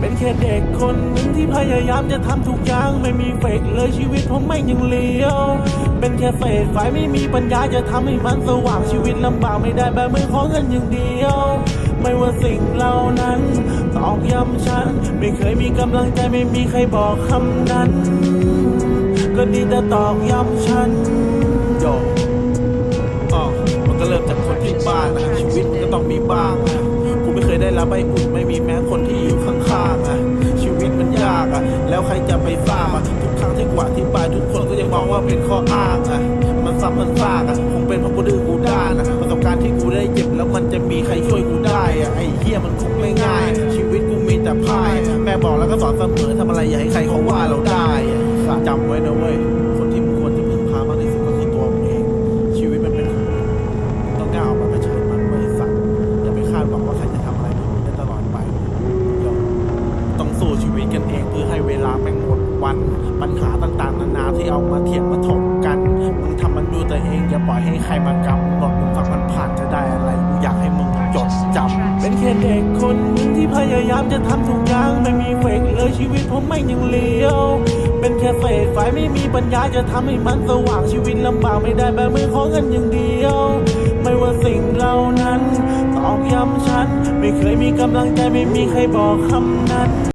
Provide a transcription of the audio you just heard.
เป็นแค่เด็กคนหนึ่งที่พยายามจะทำทุกอย่างไม่มีเฟกเลยชีวิตผมไม่ยังเลี้ยว เป็นแค่เศษไฟไม่มีปัญญาจะทำให้มันสว่างชีวิตลำบากไม่ได้แบบมือของเงินอย่างเดียว ไม่ว่าสิ่งเหล่านั้นตอกย้ำฉัน ไม่เคยมีกำลังใจไม่มีใครบอกคำนั้น ก็ดีแต่ตอกย้ำฉันโยอ๋อมันก็เริ่มจากคนที่บ้านนะชีวิตก็ต้องมีบ้างนะกูไม่เคยได้รับใบอุ่นไม่มีแม้คนที่อยู่ ไปทราบอะทุกครั้งที่กว่าที่บายทุกคนก็ยังมองว่าเป็นข้ออ้างอะมันซ้ำมันซากอะคงเป็นเพราะกูดื้อกูด้านอะประสบการณ์ที่กูได้เจ็บแล้วมันจะมีใครช่วยกูได้อะไอ้เหี้ยมันคงไม่ง่าย ชีวิตกูมีแต่พ่ายแม่บอกแล้วก็สอนเสมอทำอะไรอย่าให้ใครเขาว่าเราได้อะจำไว้นะเว้ยคนที่มึงควรจะพึ่งพามากที่สุดก็คือตัวมึงเองชีวิตมันเป็นของมึงต้องก้าวมาเผชิญมันไว้สัตว์อย่าไปคาดหวังว่าใครจะทำอะไรมึงได้ตลอดไปต้องสู้ชีวิตกันเองเพื่อให้เวลาแม่ง วันปัญหาต่างๆ นานาที่เอามาเถียงมาถกกันมึงทำมันด้วยตัวเองอย่าปล่อยให้ใครมากำหนดมึงฟังมันผ่านจะได้อะไรกูอยากให้มึงจดจำเป็นแค่เด็กคนหนึ่งที่พยายามจะทำทุกอย่างไม่มีเฟกเลยชีวิตผมไม่งยังเลี้ยว เป็นแค่เศษไฟไม่มีปัญญาจะทำให้มันสว่างชีวิตลำบากไม่ได้แบบมือของเงินอย่างเดียว ไม่ว่าสิ่งเหล่านั้นตอกย้ำฉัน ไม่เคยมีกำลังใจไม่มีใครบอกคำนั้น